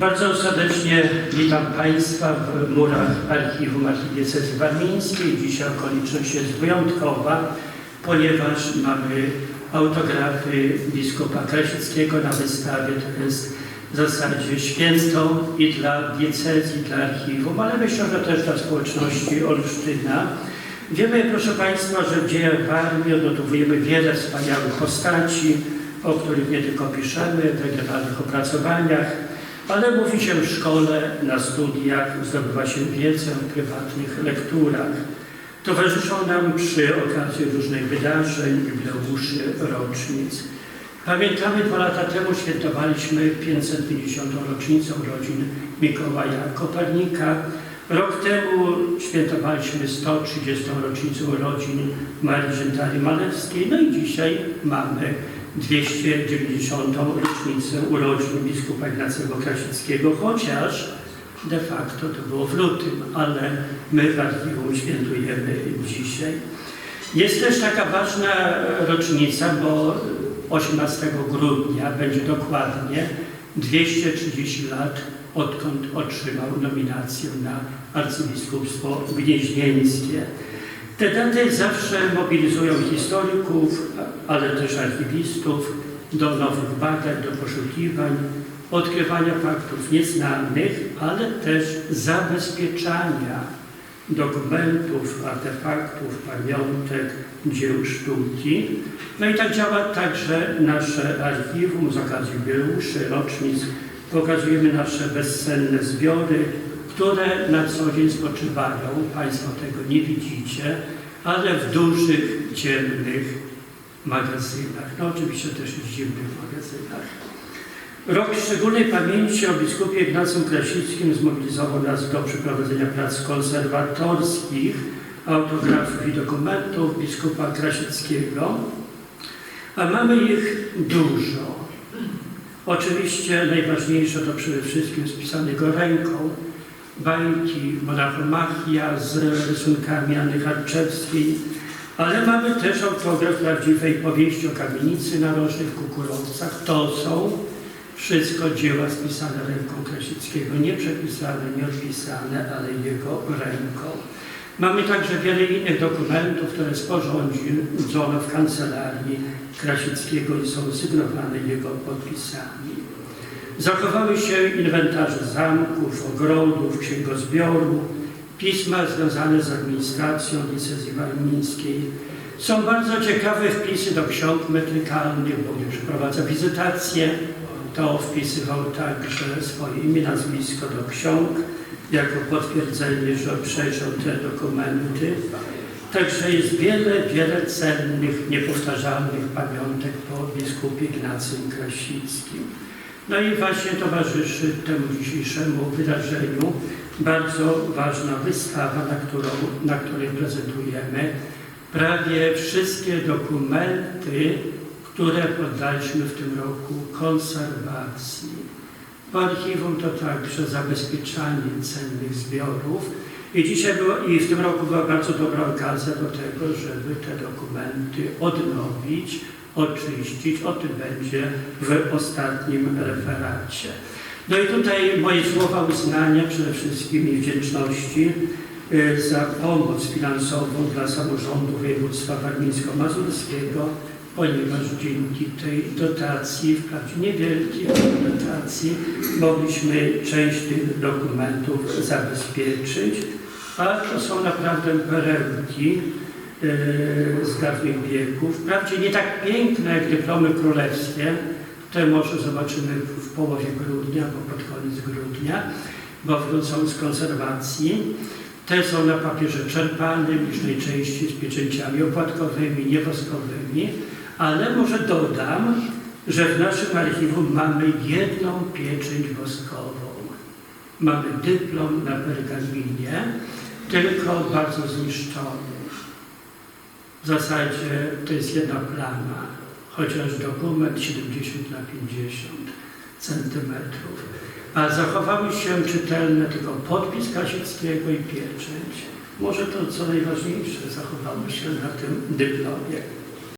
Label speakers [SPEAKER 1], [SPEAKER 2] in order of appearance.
[SPEAKER 1] Bardzo serdecznie witam Państwa w murach Archiwum Archidiecezji Warmińskiej. Dzisiaj okoliczność jest wyjątkowa, ponieważ mamy autografy biskupa Krasickiego na wystawie. To jest w zasadzie święto i dla diecezji, dla archiwum, ale myślę, że też dla społeczności Olsztyna. Wiemy, proszę Państwa, że w dziejach Warmii odnotowujemy wiele wspaniałych postaci, o których nie tylko piszemy w regionalnych opracowaniach, ale mówi się w szkole, na studiach, zdobywa się wiedzę w prywatnych lekturach. Towarzyszą nam przy okazji różnych wydarzeń, jubileuszy, rocznic. Pamiętamy, dwa lata temu świętowaliśmy 550. rocznicę urodzin Mikołaja Kopernika. Rok temu świętowaliśmy 130. rocznicę urodzin Marii Rzętali Malewskiej. No i dzisiaj mamy 290. rocznicę urodzin biskupa Ignacego Krasickiego, chociaż de facto to było w lutym, ale my w archiwum świętujemy dzisiaj. Jest też taka ważna rocznica, bo 18 grudnia będzie dokładnie 230 lat, odkąd otrzymał nominację na arcybiskupstwo gnieźnieńskie. Te daty zawsze mobilizują historyków, ale też archiwistów do nowych badań, do poszukiwań, odkrywania faktów nieznanych, ale też zabezpieczania dokumentów, artefaktów, pamiątek, dzieł sztuki. No i tak działa także nasze archiwum z okazji jubileuszy, rocznic. Pokazujemy nasze bezcenne zbiory, które na co dzień spoczywają. Państwo tego nie widzicie, ale w dużych, ciemnych magazynach. No oczywiście też w zimnych magazynach. Rok szczególnej pamięci o biskupie Ignacym Krasickim zmobilizował nas do przeprowadzenia prac konserwatorskich, autografów i dokumentów biskupa Krasickiego, a mamy ich dużo. Oczywiście najważniejsze to przede wszystkim spisane go ręką bańki Monachomachia z rysunkami Anny Harczewskiej, ale mamy też autograf prawdziwej powieści o kamienicy narożnej w Kukurowcach. To są wszystko dzieła spisane ręką Krasickiego, nie przepisane, nie odpisane, ale jego ręką. Mamy także wiele innych dokumentów, które sporządzono w kancelarii Krasickiego i są sygnowane jego podpisami. Zachowały się inwentarze zamków, ogrodów, księgozbioru, pisma związane z administracją diecezji warmińskiej. Są bardzo ciekawe wpisy do ksiąg metrykalnych, bo gdy przeprowadza wizytację, to wpisywał także swoje imię, nazwisko do ksiąg, jako potwierdzenie, że przejrzał te dokumenty. Także jest wiele, wiele cennych, niepowtarzalnych pamiątek po biskupie Ignacym Krasickim. No i właśnie towarzyszy temu dzisiejszemu wydarzeniu bardzo ważna wystawa, na, którą, na której prezentujemy prawie wszystkie dokumenty, które poddaliśmy w tym roku konserwacji. W archiwum to także zabezpieczanie cennych zbiorów i dzisiaj było, i w tym roku była bardzo dobra okazja do tego, żeby te dokumenty odnowić, oczyścić. O tym będzie w ostatnim referacie. No i tutaj moje słowa uznania przede wszystkim i wdzięczności y, za pomoc finansową dla samorządu województwa warmińsko-mazurskiego, ponieważ dzięki tej dotacji, wprawdzie niewielkiej dotacji, mogliśmy część tych dokumentów zabezpieczyć, a to są naprawdę perełki e, z dawnych wieków. Wprawdzie nie tak piękne jak dyplomy królewskie, te może zobaczymy w połowie grudnia, bo pod koniec grudnia, bo wrócą z konserwacji. Te są na papierze czerpanym, licznej części z pieczęciami opłatkowymi, niewoskowymi, ale może dodam, że w naszym archiwum mamy jedną pieczęć woskową. Mamy dyplom na pergaminie, tylko bardzo zniszczony. W zasadzie to jest jedna plama, chociaż dokument 70 na 50 centymetrów. A zachowały się czytelne tylko podpis Krasickiego i pieczęć. Może to co najważniejsze zachowało się na tym dyplomie.